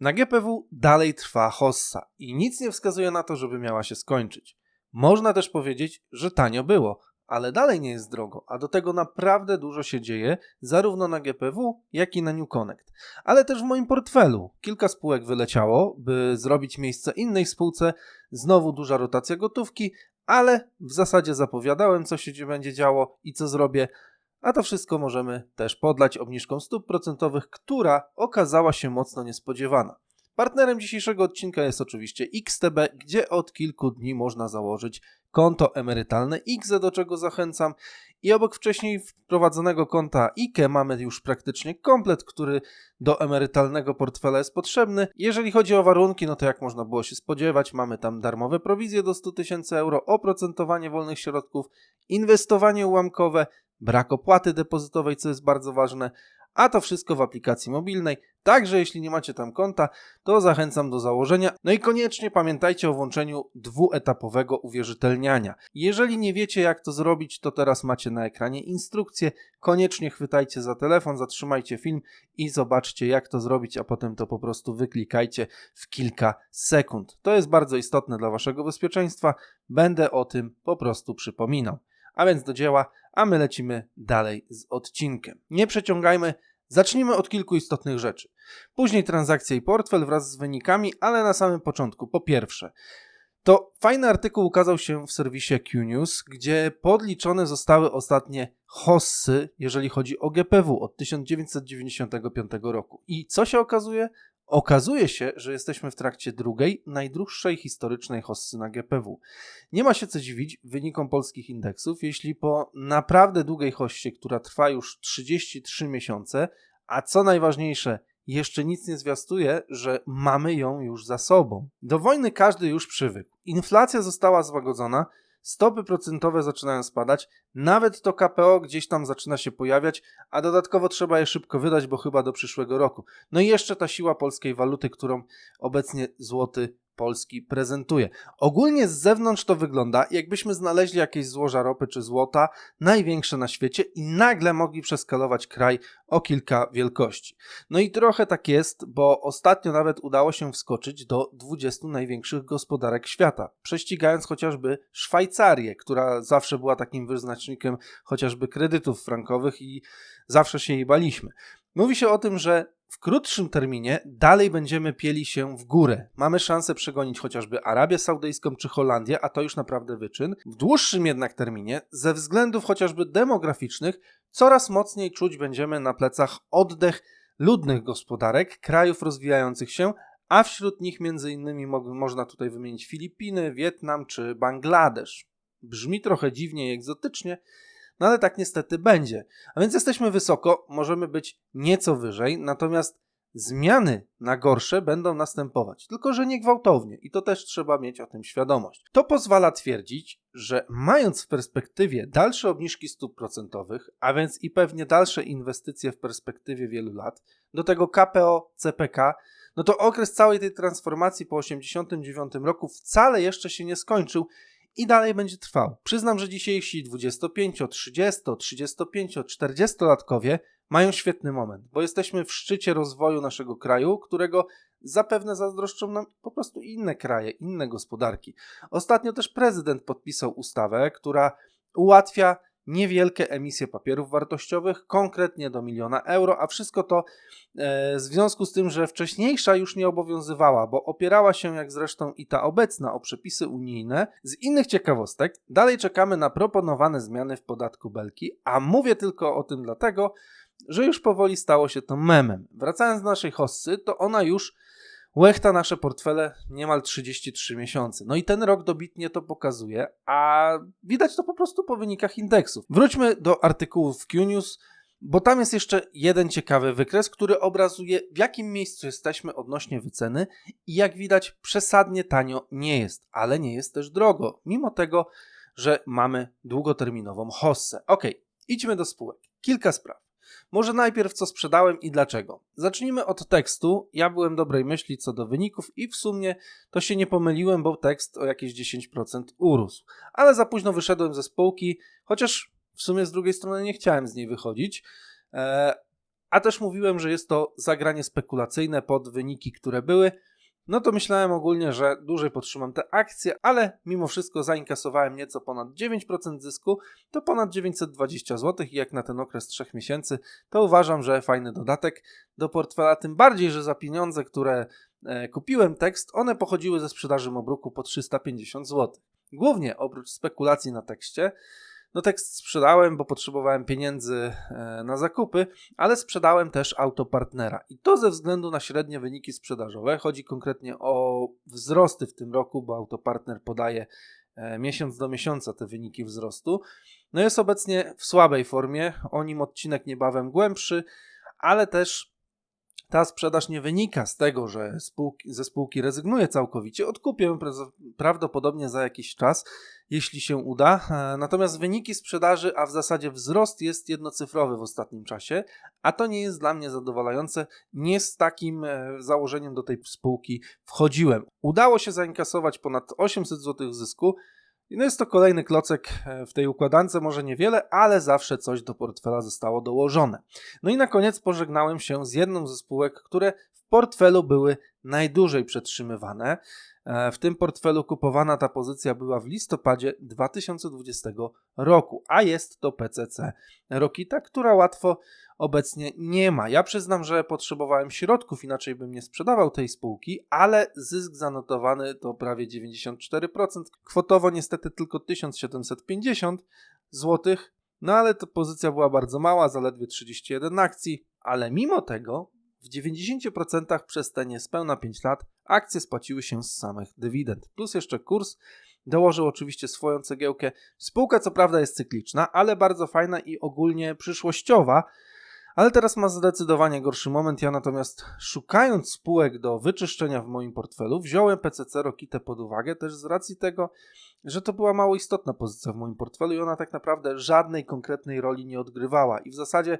Na GPW dalej trwa hossa i nic nie wskazuje na to, żeby miała się skończyć. Można też powiedzieć, że tanio było, ale dalej nie jest drogo, a do tego naprawdę dużo się dzieje, zarówno na GPW, jak i na New Connect. Ale też w moim portfelu. Kilka spółek wyleciało, by zrobić miejsce innej spółce, znowu duża rotacja gotówki, ale w zasadzie zapowiadałem, co się będzie działo i co zrobię, a to wszystko możemy też podlać obniżką stóp procentowych, która okazała się mocno niespodziewana. Partnerem dzisiejszego odcinka jest oczywiście XTB, gdzie od kilku dni można założyć konto emerytalne XE, do czego zachęcam. I obok wcześniej wprowadzonego konta IKE mamy już praktycznie komplet, który do emerytalnego portfela jest potrzebny. Jeżeli chodzi o warunki, no to jak można było się spodziewać, mamy tam darmowe prowizje do 100 tysięcy euro, oprocentowanie wolnych środków, inwestowanie ułamkowe, brak opłaty depozytowej, co jest bardzo ważne, a to wszystko w aplikacji mobilnej. Także jeśli nie macie tam konta, to zachęcam do założenia. No i koniecznie pamiętajcie o włączeniu dwuetapowego uwierzytelniania. Jeżeli nie wiecie jak to zrobić, to teraz macie na ekranie instrukcję. Koniecznie chwytajcie za telefon, zatrzymajcie film i zobaczcie jak to zrobić, a potem to po prostu wyklikajcie w kilka sekund. To jest bardzo istotne dla waszego bezpieczeństwa. Będę o tym po prostu przypominał. A więc do dzieła, a my lecimy dalej z odcinkiem. Nie przeciągajmy, zacznijmy od kilku istotnych rzeczy. Później transakcja i portfel wraz z wynikami, ale na samym początku. Po pierwsze, to fajny artykuł ukazał się w serwisie QNews, gdzie podliczone zostały ostatnie hossy, jeżeli chodzi o GPW od 1995 roku. I co się okazuje? Okazuje się, że jesteśmy w trakcie drugiej, najdłuższej historycznej hossy na GPW. Nie ma się co dziwić wynikom polskich indeksów, jeśli po naprawdę długiej hossie, która trwa już 33 miesiące, a co najważniejsze, jeszcze nic nie zwiastuje, że mamy ją już za sobą. Do wojny każdy już przywykł. Inflacja została złagodzona, stopy procentowe zaczynają spadać, nawet to KPO gdzieś tam zaczyna się pojawiać, a dodatkowo trzeba je szybko wydać, bo chyba do przyszłego roku. No i jeszcze ta siła polskiej waluty, którą obecnie złoty Polski prezentuje. Ogólnie z zewnątrz to wygląda, jakbyśmy znaleźli jakieś złoża ropy czy złota, największe na świecie i nagle mogli przeskalować kraj o kilka wielkości. No i trochę tak jest, bo ostatnio nawet udało się wskoczyć do 20 największych gospodarek świata, prześcigając chociażby Szwajcarię, która zawsze była takim wyznacznikiem chociażby kredytów frankowych i zawsze się jej baliśmy. Mówi się o tym, że w krótszym terminie dalej będziemy pieli się w górę. Mamy szansę przegonić chociażby Arabię Saudyjską czy Holandię, a to już naprawdę wyczyn. W dłuższym jednak terminie, ze względów chociażby demograficznych, coraz mocniej czuć będziemy na plecach oddech ludnych gospodarek, krajów rozwijających się, a wśród nich między innymi można tutaj wymienić Filipiny, Wietnam czy Bangladesz. Brzmi trochę dziwnie i egzotycznie, no ale tak niestety będzie. A więc jesteśmy wysoko, możemy być nieco wyżej, natomiast zmiany na gorsze będą następować, tylko że nie gwałtownie i to też trzeba mieć o tym świadomość. To pozwala twierdzić, że mając w perspektywie dalsze obniżki stóp procentowych, a więc i pewnie dalsze inwestycje w perspektywie wielu lat, do tego KPO, CPK, no to okres całej tej transformacji po 1989 roku wcale jeszcze się nie skończył i dalej będzie trwał. Przyznam, że dzisiejsi 25, 30, 35, 40-latkowie mają świetny moment, bo jesteśmy w szczycie rozwoju naszego kraju, którego zapewne zazdroszczą nam po prostu inne kraje, inne gospodarki. Ostatnio też prezydent podpisał ustawę, która ułatwia niewielkie emisje papierów wartościowych, konkretnie do miliona euro, a wszystko to e, w związku z tym, że wcześniejsza już nie obowiązywała, bo opierała się, jak zresztą i ta obecna, o przepisy unijne. Z innych ciekawostek, dalej czekamy na proponowane zmiany w podatku Belki, a mówię tylko o tym dlatego, że już powoli stało się to memem. Wracając do naszej hossy, to ona już Łechta nasze portfele niemal 33 miesiące. No i ten rok dobitnie to pokazuje, a widać to po prostu po wynikach indeksów. Wróćmy do artykułów w QNews, bo tam jest jeszcze jeden ciekawy wykres, który obrazuje w jakim miejscu jesteśmy odnośnie wyceny i jak widać przesadnie tanio nie jest, ale nie jest też drogo, mimo tego, że mamy długoterminową hossę. Ok, idźmy do spółek. Kilka spraw. Może najpierw co sprzedałem i dlaczego. Zacznijmy od tekstu. Ja byłem dobrej myśli co do wyników i w sumie to się nie pomyliłem, bo tekst o jakieś 10% urósł. Ale za późno wyszedłem ze spółki, chociaż w sumie z drugiej strony nie chciałem z niej wychodzić. Eee, a też mówiłem, że jest to zagranie spekulacyjne pod wyniki, które były, no to myślałem ogólnie, że dłużej podtrzymam te akcje, ale mimo wszystko zainkasowałem nieco ponad 9% zysku, to ponad 920 zł i jak na ten okres 3 miesięcy, to uważam, że fajny dodatek do portfela, tym bardziej, że za pieniądze, które e, kupiłem tekst, one pochodziły ze sprzedaży Mobruku po 350 zł. Głównie oprócz spekulacji na tekście, no tekst sprzedałem, bo potrzebowałem pieniędzy e, na zakupy, ale sprzedałem też autopartnera. I to ze względu na średnie wyniki sprzedażowe. Chodzi konkretnie o wzrosty w tym roku, bo autopartner podaje e, miesiąc do miesiąca te wyniki wzrostu. No jest obecnie w słabej formie, o nim odcinek niebawem głębszy, ale też ta sprzedaż nie wynika z tego, że spółki, ze spółki rezygnuje całkowicie. Odkupię prawdopodobnie za jakiś czas, jeśli się uda. E, natomiast wyniki sprzedaży, a w zasadzie wzrost jest jednocyfrowy w ostatnim czasie, a to nie jest dla mnie zadowalające. Nie z takim e, założeniem do tej spółki wchodziłem. Udało się zainkasować ponad 800 zł zysku. No jest to kolejny klocek e, w tej układance, może niewiele, ale zawsze coś do portfela zostało dołożone. No i na koniec pożegnałem się z jedną ze spółek, które portfelu były najdłużej przetrzymywane. E, w tym portfelu kupowana ta pozycja była w listopadzie 2020 roku, a jest to PCC Rokita, która łatwo obecnie nie ma. Ja przyznam, że potrzebowałem środków, inaczej bym nie sprzedawał tej spółki, ale zysk zanotowany to prawie 94%. Kwotowo niestety tylko 1750 zł, no ale ta pozycja była bardzo mała, zaledwie 31 akcji, ale mimo tego w 90% przez te niespełna 5 lat akcje spłaciły się z samych dywidend. Plus jeszcze kurs dołożył oczywiście swoją cegiełkę. Spółka co prawda jest cykliczna, ale bardzo fajna i ogólnie przyszłościowa. Ale teraz ma zdecydowanie gorszy moment. Ja natomiast szukając spółek do wyczyszczenia w moim portfelu, wziąłem PCC Rokitę pod uwagę też z racji tego, że to była mało istotna pozycja w moim portfelu i ona tak naprawdę żadnej konkretnej roli nie odgrywała. I w zasadzie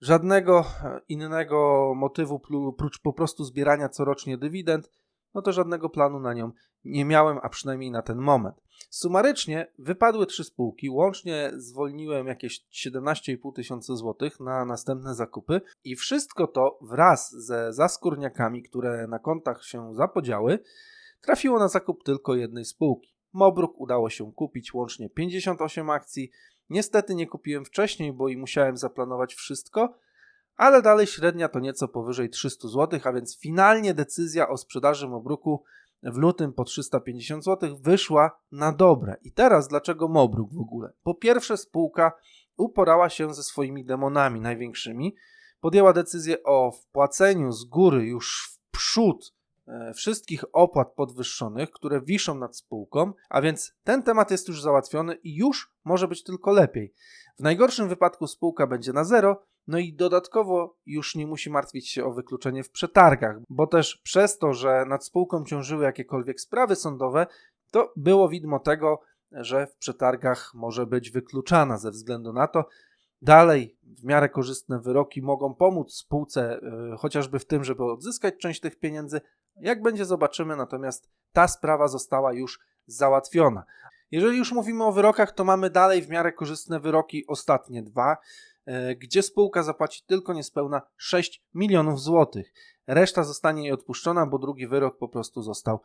żadnego e, innego motywu prócz po prostu zbierania corocznie dywidend, no to żadnego planu na nią nie miałem, a przynajmniej na ten moment. Sumarycznie wypadły trzy spółki, łącznie zwolniłem jakieś 17,5 tysiąca złotych na następne zakupy i wszystko to wraz ze zaskórniakami, które na kontach się zapodziały, trafiło na zakup tylko jednej spółki. Mobruk udało się kupić łącznie 58 akcji, Niestety nie kupiłem wcześniej, bo i musiałem zaplanować wszystko, ale dalej średnia to nieco powyżej 300 zł, a więc finalnie decyzja o sprzedaży Mobruku w lutym po 350 zł wyszła na dobre. I teraz dlaczego Mobruk w ogóle? Po pierwsze spółka uporała się ze swoimi demonami największymi, podjęła decyzję o wpłaceniu z góry już w przód wszystkich opłat podwyższonych, które wiszą nad spółką, a więc ten temat jest już załatwiony i już może być tylko lepiej. W najgorszym wypadku spółka będzie na zero, no i dodatkowo już nie musi martwić się o wykluczenie w przetargach, bo też przez to, że nad spółką ciążyły jakiekolwiek sprawy sądowe, to było widmo tego, że w przetargach może być wykluczana ze względu na to, Dalej, w miarę korzystne wyroki mogą pomóc spółce yy, chociażby w tym, żeby odzyskać część tych pieniędzy, jak będzie, zobaczymy, natomiast ta sprawa została już załatwiona. Jeżeli już mówimy o wyrokach, to mamy dalej w miarę korzystne wyroki, ostatnie dwa, e, gdzie spółka zapłaci tylko niespełna 6 milionów złotych. Reszta zostanie jej odpuszczona, bo drugi wyrok po prostu został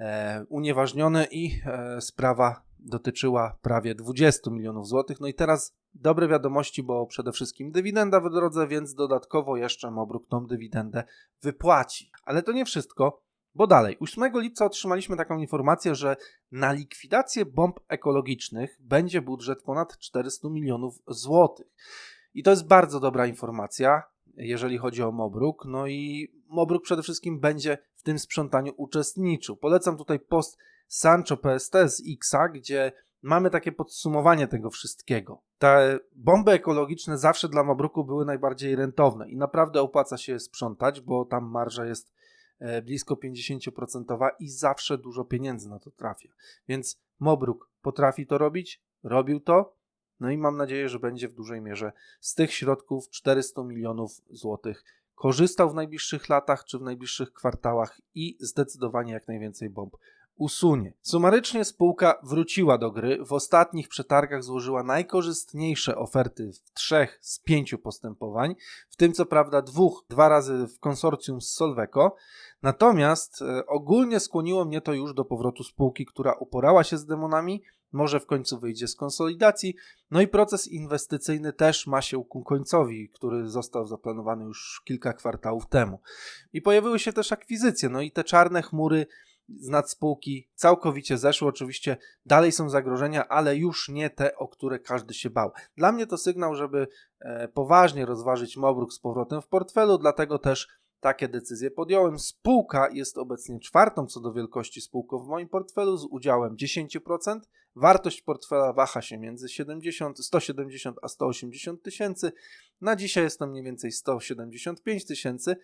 e, unieważniony i e, sprawa dotyczyła prawie 20 milionów złotych. No i teraz dobre wiadomości, bo przede wszystkim dywidenda w drodze, więc dodatkowo jeszcze Mobruk tą dywidendę wypłaci. Ale to nie wszystko, bo dalej, 8 lipca otrzymaliśmy taką informację, że na likwidację bomb ekologicznych będzie budżet ponad 400 milionów złotych. I to jest bardzo dobra informacja, jeżeli chodzi o Mobruk. No i Mobruk przede wszystkim będzie w tym sprzątaniu uczestniczył. Polecam tutaj post Sancho PST z Xa, gdzie mamy takie podsumowanie tego wszystkiego. Te bomby ekologiczne zawsze dla Mobruku były najbardziej rentowne i naprawdę opłaca się sprzątać, bo tam marża jest e, blisko 50% i zawsze dużo pieniędzy na to trafia. Więc Mobruk potrafi to robić, robił to, no i mam nadzieję, że będzie w dużej mierze z tych środków 400 milionów złotych korzystał w najbliższych latach czy w najbliższych kwartałach i zdecydowanie jak najwięcej bomb usunie. Sumarycznie spółka wróciła do gry. W ostatnich przetargach złożyła najkorzystniejsze oferty w trzech z pięciu postępowań, w tym co prawda dwóch, dwa razy w konsorcjum z Solveco. Natomiast e, ogólnie skłoniło mnie to już do powrotu spółki, która uporała się z demonami, może w końcu wyjdzie z konsolidacji. No i proces inwestycyjny też ma się ku końcowi, który został zaplanowany już kilka kwartałów temu. I pojawiły się też akwizycje, no i te czarne chmury z nad spółki całkowicie zeszły. Oczywiście dalej są zagrożenia, ale już nie te, o które każdy się bał. Dla mnie to sygnał, żeby e, poważnie rozważyć Mobruk z powrotem w portfelu, dlatego też takie decyzje podjąłem. Spółka jest obecnie czwartą co do wielkości spółką w moim portfelu z udziałem 10%. Wartość portfela waha się między 70, 170 a 180 tysięcy. Na dzisiaj jest to mniej więcej 175 tysięcy.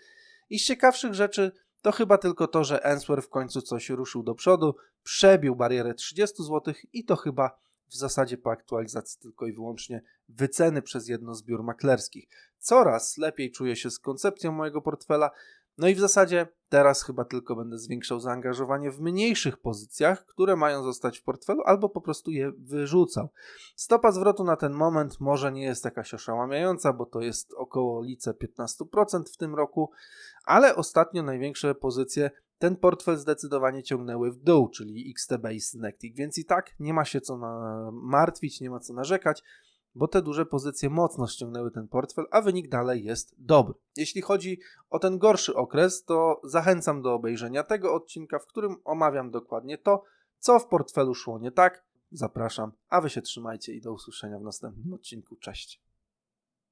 I z ciekawszych rzeczy to chyba tylko to, że Answer w końcu coś ruszył do przodu, przebił barierę 30 zł i to chyba w zasadzie po aktualizacji tylko i wyłącznie wyceny przez jedno z biur maklerskich. Coraz lepiej czuję się z koncepcją mojego portfela, no i w zasadzie teraz chyba tylko będę zwiększał zaangażowanie w mniejszych pozycjach, które mają zostać w portfelu, albo po prostu je wyrzucał. Stopa zwrotu na ten moment może nie jest jakaś oszałamiająca, bo to jest około lice 15% w tym roku, ale ostatnio największe pozycje ten portfel zdecydowanie ciągnęły w dół, czyli XTB i Synectic, więc i tak nie ma się co martwić, nie ma co narzekać, bo te duże pozycje mocno ściągnęły ten portfel, a wynik dalej jest dobry. Jeśli chodzi o ten gorszy okres, to zachęcam do obejrzenia tego odcinka, w którym omawiam dokładnie to, co w portfelu szło nie tak. Zapraszam, a wy się trzymajcie i do usłyszenia w następnym odcinku. Cześć.